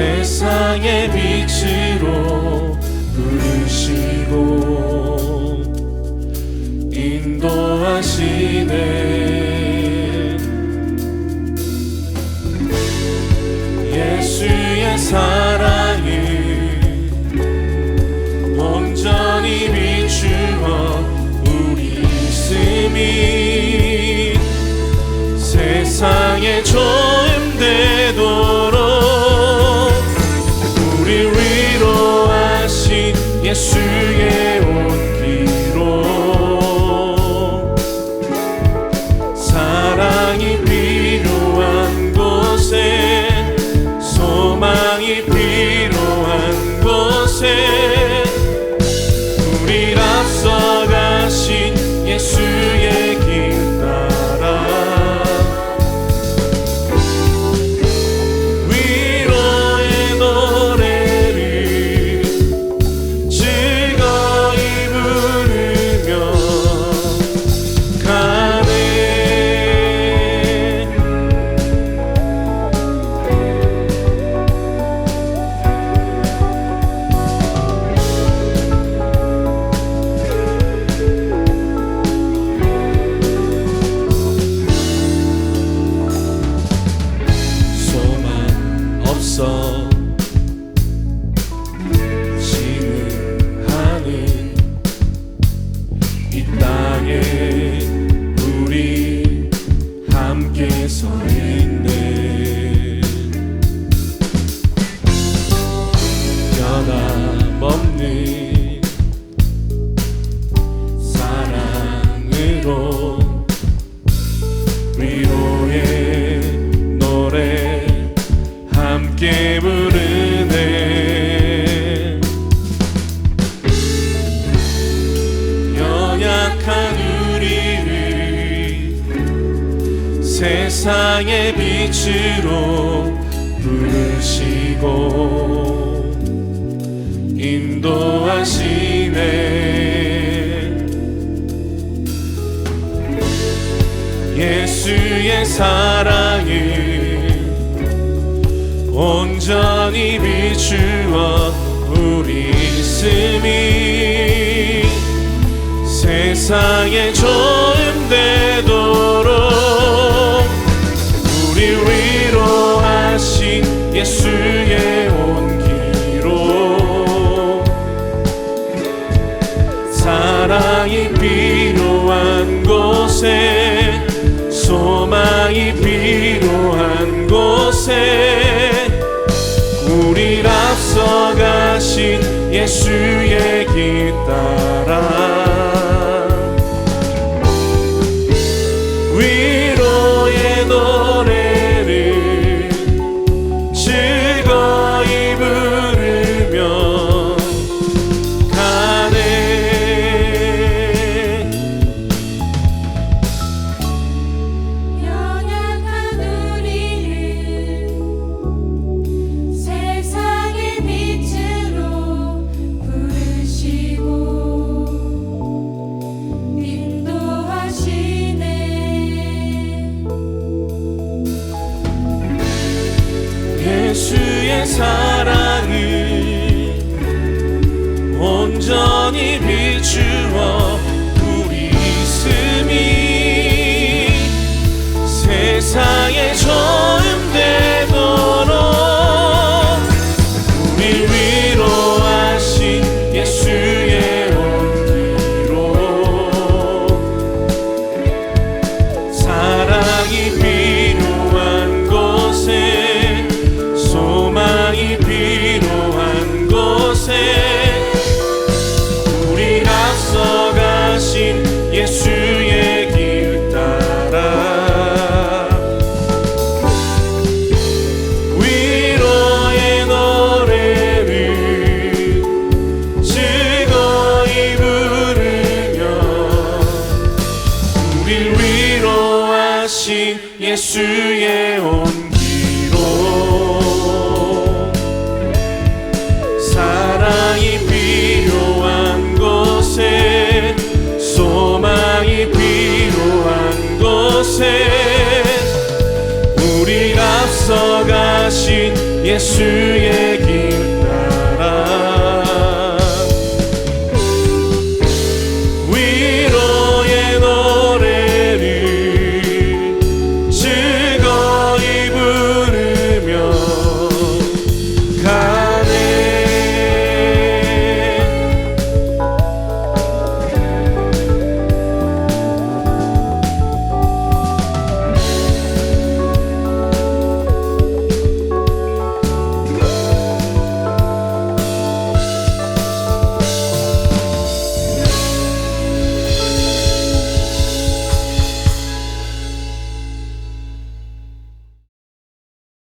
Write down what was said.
세상의 빛으로 부르시고 인도하시네. 예수의 사랑을 온전히 비추어 우리 있음이 세상의 조 예수의 온기로. 사랑이 필요한 곳에 소망이 필요한 곳에 우리 앞서 soul. 세상의 빛으로 부르시고 인도하시네. 예수의 사랑을 온전히 비추어 우리 있음이 세상의 조 하신 예수의 길 따라. 온전히 비추어 예수의 온기로. 사랑이 필요한 곳에 소망이 필요한 곳에 우리 앞서 가신 예수의